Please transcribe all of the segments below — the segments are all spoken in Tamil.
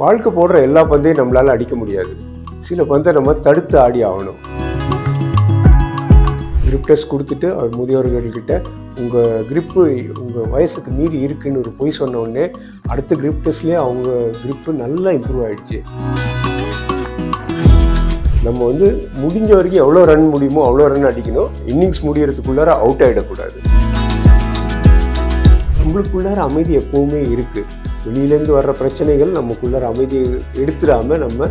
வாழ்க்கை போடுற எல்லா பந்தையும் நம்மளால் அடிக்க முடியாது. சில பந்தை நம்ம தடுத்து ஆடி ஆகணும். கிரிப் டெஸ்ட் கொடுத்துட்டு அவர் முதியோர்கள்கிட்ட உங்கள் கிரிப்பு உங்கள் வயசுக்கு மீறி இருக்குன்னு ஒரு பொய் சொன்ன உடனே அடுத்த கிரிப் டெஸ்ட்லேயே அவங்க கிரிப்பு நல்லா இம்ப்ரூவ் ஆகிடுச்சு நம்ம வந்து முடிஞ்ச வரைக்கும் எவ்வளோ ரன் முடியுமோ அவ்வளோ ரன் அடிக்கணும். இன்னிங்ஸ் முடியறதுக்குள்ளார அவுட் ஆகிடக்கூடாது நம்மளுக்குள்ளார அமைதி எப்பவுமே இருக்குது வெளியிலேருந்து வர்ற பிரச்சனைகள் நமக்குள்ளார அமைதியை எடுத்துடாம நம்ம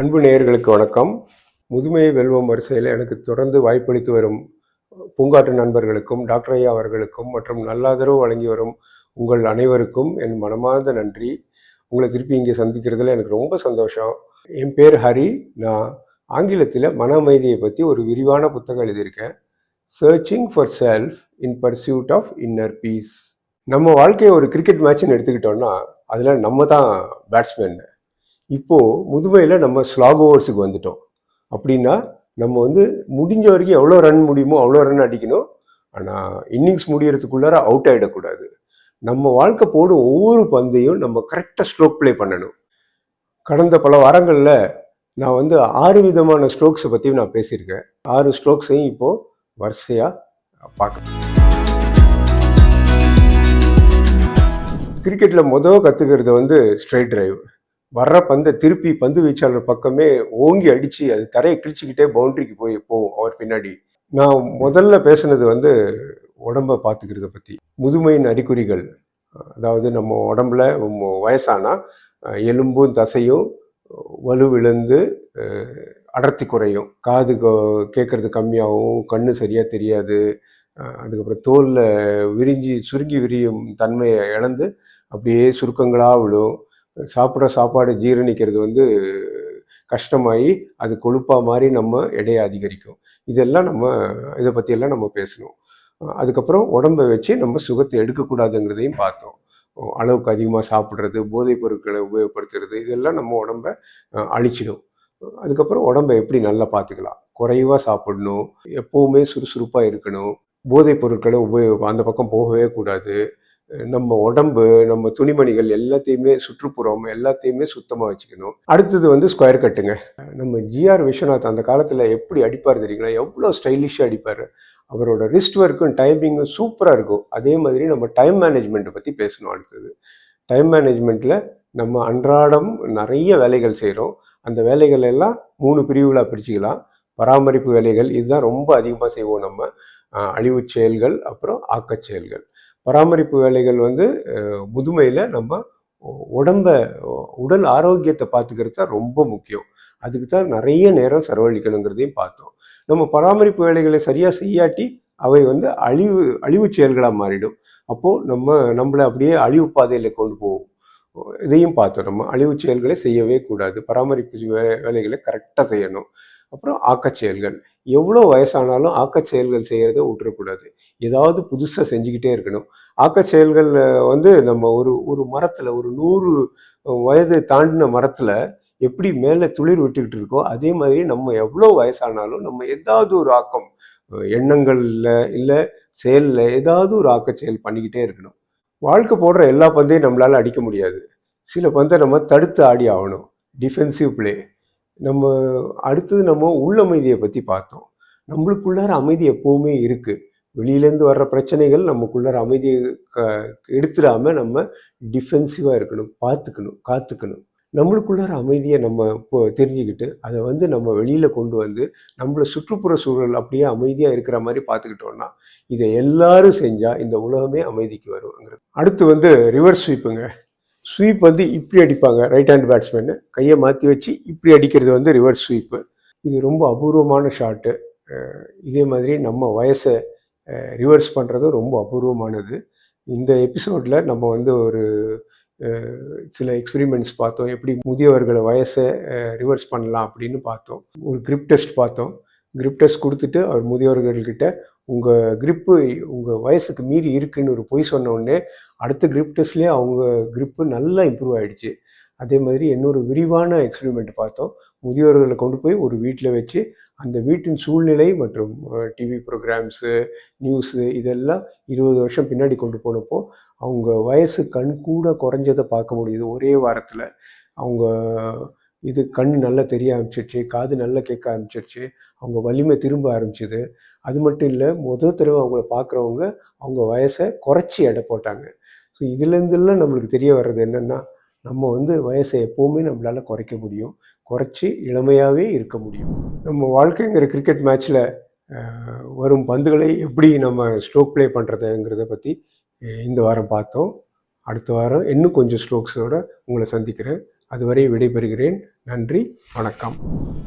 அன்பு நேயர்களுக்கு வணக்கம். முதுமையை வெல்வம் வரிசையில் எனக்கு தொடர்ந்து வாய்ப்பளித்து வரும் பூங்காற்று நண்பர்களுக்கும் டாக்டர் ஐயா அவர்களுக்கும் மற்றும் நல்லாதரவு வழங்கி வரும் உங்கள் அனைவருக்கும் என் மனமார்ந்த நன்றி. உங்களை திருப்பி இங்கே சந்திக்கிறதுல எனக்கு ரொம்ப சந்தோஷம். என் பேர் ஹரி. நான் ஆங்கிலத்தில் மன அமைதியை பற்றி ஒரு விரிவான புத்தகம் எழுதியிருக்கேன். Searching for self in pursuit of inner peace நம்ம வாழ்க்கையை ஒரு கிரிக்கெட் மேட்ச்னு எடுத்துக்கிட்டோம்னா அதில் நம்ம தான் பேட்ஸ்மேன் இப்போது முதுமையில் நம்ம ஸ்லாக் ஓவர்ஸுக்கு வந்துட்டோம். அப்படின்னா நம்ம வந்து முடிஞ்ச வரைக்கும் எவ்வளோ ரன் முடியுமோ அவ்வளோ ரன் அடிக்கணும். ஆனால் இன்னிங்ஸ் முடியறதுக்குள்ளார அவுட் ஆகிடக்கூடாது நம்ம வாழ்க்கை போடும் ஒவ்வொரு பந்தையும் நம்ம கரெக்டாக ஸ்ட்ரோக் ப்ளே பண்ணணும். கடந்த பல வாரங்களில் நான் வந்து ஆறு விதமான ஸ்ட்ரோக்ஸை பற்றி நான் பேசியிருக்கேன். ஆறு ஸ்ட்ரோக்ஸையும் இப்போது வரிசையாக பார்க்கலாம் கிரிக்கெட்டில் மொதல் கற்றுக்கிறது வந்து ஸ்ட்ரைட் டிரைவ் வர்ற பந்தை திருப்பி பந்து வீச்சாளர் பக்கமே ஓங்கி அடித்து அது தரையை கிழிச்சிக்கிட்டே பவுண்ட்ரிக்கு போய் போகும் அவர் பின்னாடி. நான் முதல்ல பேசுனது வந்து உடம்பை பார்த்துக்கிறத பற்றி முதுமையின் அறிகுறிகள். அதாவது நம்ம உடம்புல வயசானால் எலும்பும் தசையும் வலுவிழந்து அடர்த்தி குறையும். காது கேட்குறது கம்மியாகவும் கண் கண்ணு சரியாக தெரியாது. அதுக்கப்புறம் தோலில் விரிஞ்சி சுருங்கி விரியும் தன்மையை இழந்து அப்படியே சுருக்கங்களாக விழும். சாப்பிட்ற சாப்பாடு ஜீரணிக்கிறது வந்து கஷ்டமாகி அது கொழுப்பாக மாதிரி நம்ம எடையை அதிகரிக்கும். இதெல்லாம் நம்ம இதை பற்றியெல்லாம் நம்ம பேசணும். அதுக்கப்புறம் உடம்பை வச்சு நம்ம சுகத்தை எடுக்கக்கூடாதுங்கிறதையும் பார்த்தோம். அளவுக்கு அதிகமாக சாப்பிட்றது போதைப் பொருட்களை உபயோகப்படுத்துறது இதெல்லாம் நம்ம உடம்பை அழிச்சிடும். அதுக்கப்புறம் உடம்பை எப்படி நல்லா பார்த்துக்கலாம்? குறைவாக சாப்பிடணும் எப்போவுமே சுறுசுறுப்பாக இருக்கணும் போதைப் பொருட்களை உபயோக அந்த பக்கம் போகவே கூடாது. நம்ம உடம்பு நம்ம துணிமணிகள் எல்லாத்தையுமே சுற்றுப்புறம் எல்லாத்தையுமே சுத்தமாக வச்சுக்கணும். அடுத்தது வந்து ஸ்கொயர் கட்டுங்க. நம்ம ஜிஆர் விஸ்வநாத் அந்த காலத்தில் எப்படி அடிப்பார் தெரியுங்களா? எவ்வளோ ஸ்டைலிஷாக அடிப்பார். அவரோட ரிஸ்ட் ஒர்க்கும் டைமிங்கும் சூப்பராக இருக்கும். அதே மாதிரி நம்ம டைம் மேனேஜ்மெண்ட்டை பற்றி பேசணும் அடுத்தது. டைம் மேனேஜ்மெண்ட்டில் நம்ம அன்றாடம் நிறைய வேலைகள் செய்கிறோம் அந்த வேலைகள் எல்லாம் மூணு பிரிவுகளாக பிரிச்சுக்கலாம். பராமரிப்பு வேலைகள் இதுதான் ரொம்ப அதிகமாக செய்வோம் நம்ம. அழிவு அழிவுச் செயல்கள் அப்புறம் ஆக்கச் செயல்கள். பராமரிப்பு வேலைகள் வந்து முதுமையில் நம்ம உடம்ப உடல் ஆரோக்கியத்தை பார்த்துக்கிறது தான் ரொம்ப முக்கியம். அதுக்கு தான் நிறைய நேரம் செலவழிக்கணுங்கிறதையும் பார்த்தோம். நம்ம பராமரிப்பு வேலைகளை சரியாக செய்யாட்டி அவை வந்து அழிவு அழிவுச் செயல்களாக மாறிடும். அப்போது நம்ம நம்மளை அப்படியே அழிவு பாதையில் கொண்டு போகும். இதையும் பார்த்தோம். நம்ம அழிவு செயல்களை செய்யவே கூடாது. பராமரிப்பு வே- வேலைகளை கரெக்டாக செய்யணும். அப்புறம் ஆக்கச் செயல்கள். எவ்வளோ வயசானாலும் ஆக்கச் செயல்கள் செய்கிறத விட்டுறக்கூடாது. ஏதாவது புதுசாக செஞ்சுக்கிட்டே இருக்கணும். ஆக்கச் செயல்கள் வந்து நம்ம ஒரு ஒரு மரத்தில் ஒரு நூறு வயது தாண்டின மரத்தில் எப்படி மேலே துளிர் விட்டுக்கிட்டு இருக்கோ அதே மாதிரி நம்ம எவ்வளோ வயசானாலும் நம்ம ஏதாவது ஒரு ஆக்கம் எண்ணங்களில் இல்லை செயலில் ஏதாவது ஒரு ஆக்கச் செயல் பண்ணிக்கிட்டே இருக்கணும். வாழ்க்கை போடுற எல்லா பந்தையும் நம்மளால் அடிக்க முடியாது. சில பந்தை நம்ம தடுத்து ஆடி ஆகணும். Defensive play. நம்ம அடுத்தது நம்ம உள்ளமைதியை பற்றி பார்த்தோம். நம்மளுக்குள்ளார அமைதி எப்போவுமே இருக்குது வெளியிலேருந்து வர்ற பிரச்சனைகள் நமக்குள்ளார அமைதியை க எடுத்துடாமல் நம்ம டிஃபென்சிவாக இருக்கணும் பார்த்துக்கணும் காத்துக்கணும். நம்மளுக்குள்ளார அமைதியை நம்ம இப்போ தெரிஞ்சுக்கிட்டு அதை வந்து நம்ம வெளியில் கொண்டு வந்து நம்மளை சுற்றுப்புற சூழல் அப்படியே அமைதியாக இருக்கிற மாதிரி பார்த்துக்கிட்டோம்னா இதை எல்லாரும் செஞ்சால் இந்த உலகமே அமைதிக்கு வருவாங்கிறது அடுத்து வந்து ரிவர்ஸ் ஸ்வீப்புங்க ஸ்வீப் வந்து இப்படி அடிப்பாங்க. ரைட் ஹேண்ட் பேட்ஸ்மேனு கையை மாற்றி வச்சு இப்படி அடிக்கிறது வந்து ரிவர்ஸ் ஸ்வீப்பு இது ரொம்ப அபூர்வமான ஷாட்டு இதே மாதிரி நம்ம வயசை ரிவர்ஸ் பண்ணுறதும் ரொம்ப அபூர்வமானது. இந்த எபிசோடில் நம்ம வந்து ஒரு சில எக்ஸ்பிரிமெண்ட்ஸ் பார்த்தோம். எப்படி முதியவர்களை வயசை ரிவர்ஸ் பண்ணலாம் அப்படின்னு பார்த்தோம். ஒரு கிரிப் டெஸ்ட் பார்த்தோம். கிரிப் டெஸ்ட் கொடுத்துட்டு அவர் முதியவர்கள்கிட்ட உங்கள் கிரிப்பு உங்கள் வயசுக்கு மீறி இருக்குன்னு ஒரு பொய் சொன்ன உடனே அடுத்த கிரிப் டெஸ்ட்லேயே அவங்க கிரிப்பு நல்லா இம்ப்ரூவ் ஆகிடுச்சு அதே மாதிரி இன்னொரு விரிவான எக்ஸ்பெரிமெண்ட் பார்த்தோம். முதியோர்களை கொண்டு போய் ஒரு வீட்டில் வச்சு அந்த வீட்டின் சூழ்நிலை மற்றும் டிவி ப்ரோக்ராம்ஸு நியூஸு இதெல்லாம் இருபது வருஷம் பின்னாடி கொண்டு போனப்போ அவங்க வயசு கண் கூட குறைஞ்சதை பார்க்க முடியுது. ஒரே வாரத்தில். அவங்க இது கண் நல்லா தெரிய ஆரம்பிச்சிருச்சு காது நல்லா கேட்க ஆரம்பிச்சிருச்சு அவங்க வலிமை திரும்ப ஆரம்பிச்சிது. அது மட்டும் இல்லை முதல் தடவை அவங்கள பார்க்குறவங்க அவங்க வயசை குறைச்சி எடை போட்டாங்க. ஸோ இதுலேருந்துலாம் நம்மளுக்கு தெரிய வர்றது என்னென்னா நம்ம வந்து வயசை எப்போவுமே நம்மளால் குறைக்க முடியும். குறைச்சி இளமையாகவே இருக்க முடியும். நம்ம வாழ்க்கைங்கிற கிரிக்கெட் மேட்ச்சில் வரும் பந்துகளை எப்படி நம்ம ஸ்ட்ரோக் ப்ளே பண்ணுறதுங்கிறத பற்றி இந்த வாரம் பார்த்தோம். அடுத்த வாரம் இன்னும் கொஞ்சம் ஸ்ட்ரோக்ஸோடு உங்களை சந்திக்கிறேன். அதுவரை விடைபெறுகிறேன். நன்றி வணக்கம்.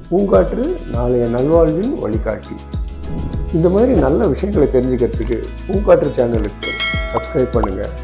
பூங்காற்று நாளைய நல்வாழ்வின் வழிகாட்டி. இந்த மாதிரி நல்ல விஷயங்களை தெரிஞ்சுக்கிறதுக்கு பூங்காற்று சேனலுக்கு சப்ஸ்கிரைப் பண்ணுங்கள்